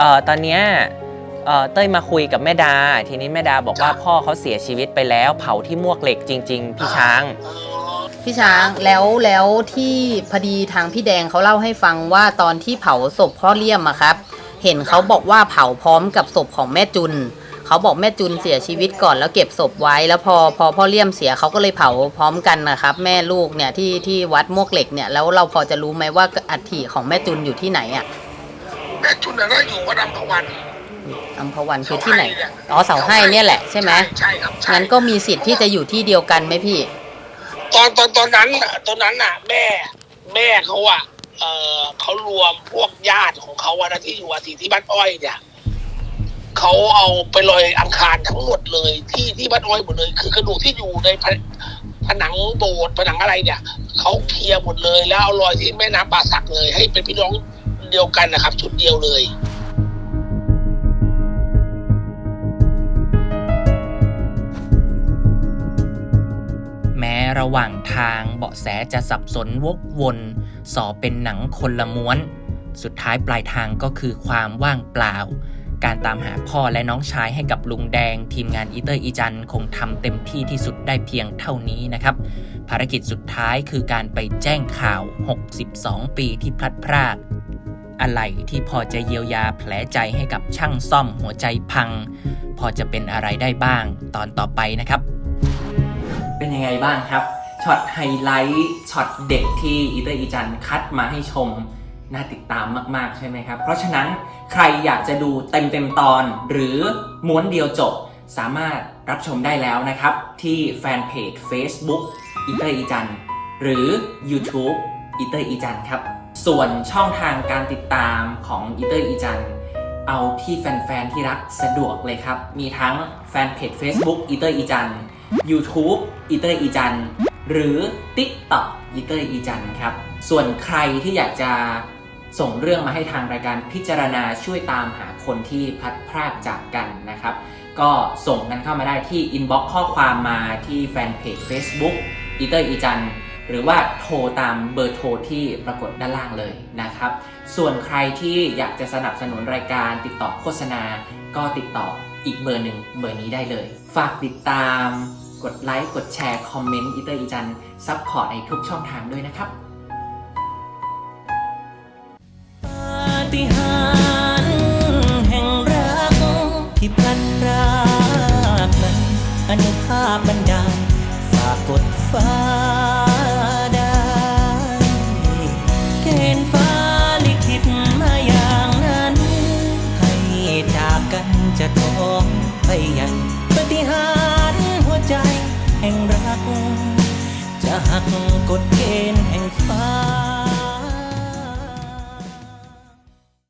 เอ่อตอนเนี้ยเอ่อเต้ยมาคุยกับแม่ดา ทีนี้แม่ดาบอกว่าพ่อเขาเสียชีวิตไปแล้ว เผาที่มวกเหล็กจริง ๆ พี่ช้าง อ๋อพี่ช้างแล้วแล้วที่พอดีทางพี่แดงเขาเล่าให้ฟังว่าตอนที่เผาศพพ่อเลี่ยมอะครับ เห็นเขาบอกว่าเผาพร้อมกับศพของแม่จุนเขาบอกแม่จุนเสียชีวิตก่อนแล้วเก็บศพไว้แล้วพอพอพ่อเลี่ยมเสียเขาก็เลยเผาพร้อมกันนะครับ แม่ลูกเนี่ยที่ที่วัดมวกเหล็กเนี่ยแล้วเราพอจะรู้ไหมว่าอัฐิของแม่จุนอยู่ที่ไหนอะ แม่จุนน่ะก็อยู่วัดอัมพวันอัมพวันคือที่ไหนเสาให้เนี่ยอ๋อเสาให้เนี่ยแหละใช่ไหมใช่ครับใช่งั้นก็มีสิทธิ์ที่จะอยู่ที่เดียวกันไหมพี่ ตอนตอนตอนนั้นน่ะตอนนั้นน่ะ แม่ แม่เขาอะเออเขารวมพวกญาติของเขาอะนะที่อยู่อาศัยที่บ้านอ้อยเนี่ยเขาเอาไปลอยอังคารทั้งหมดเลยที่ที่บ้านอ้อยหมดเลย คือกระดูกที่อยู่ในผผนังโบสถ์ผนังอะไรเนี่ยเขาเคลียร์หมดเลย แล้วเอาลอยที่แม่น้ำป่าสักเลย ให้เป็นพี่น้อง เดียวกันนะครับ ชุดเดียวเลยแม้ระหว่างทางเบาะแสจะสับสนวกวนสอเป็นหนังคนละม้วน สุดท้ายปลายทางก็คือความว่างเปล่า การตามหาพ่อและน้องชายให้กับลุงแดง ทีมงานอีเตอร์อีจันคงทำเต็มที่ที่สุดได้เพียงเท่านี้นะครับ ภารกิจสุดท้ายคือการไปแจ้งข่าว 62 ปีที่พลัดพราก อะไรที่พอจะเยียวยาแผลใจให้กับช่างซ่อมหัวใจพัง พอจะเป็นอะไรได้บ้างตอนต่อไปนะครับ เป็นยังไงบ้างครับช็อตไฮไลท์ช็อตเด็กที่อีเตอร์อีจันคัดมาให้ชมน่าติดตามมาก ๆ ใช่ไหมครับ เพราะฉะนั้นใครอยากจะดูเต็มเต็มๆตอน หรือม้วนเดียวจบ สามารถรับชมได้แล้วนะครับ ที่แฟนเพจ Facebook อีเตอร์อีจันหรือ YouTube อีเตอร์อีจันครับ ส่วนช่องทางการติดตามของอีเตอร์อีจัน เอาที่แฟน ๆ ที่รักสะดวกเลยครับ มีทั้งแฟนเพจ Facebook อีเตอร์อีจัน YouTube อีเตอร์อีจัน หรือ TikTok อีเตอร์อีจันครับ ส่วนใครที่อยากจะส่งเรื่องมาให้ทางรายการพิจารณาช่วยตามหาคนที่พัดพรากจากกันนะครับ ก็ส่งกันเข้ามาได้ที่ inbox ข้อความมาที่แฟนเพจ Facebook อีเตอร์อีจัน หรือว่าโทรตามเบอร์โทรที่ปรากฏด้านล่างเลยนะครับ ส่วนใครที่อยากจะสนับสนุนรายการติดต่อโฆษณา ก็ติดต่ออีกเบอร์หนึ่งเบอร์นี้ได้เลย ฝากติดตามกดไลค์กดแชร์ คอมเมนต์อีเตอร์อีจันซัพพอร์ตในทุกช่องทางด้วยนะครับปาฏิหาริย์แห่งรักที่พลันรากนั้นอนุภาพบันดาลฝากกดฟ้า จะท้องไปยังปฏิหารหัวใจแห่งรัก จะหักกฎเกณฑ์แห่งฟ้า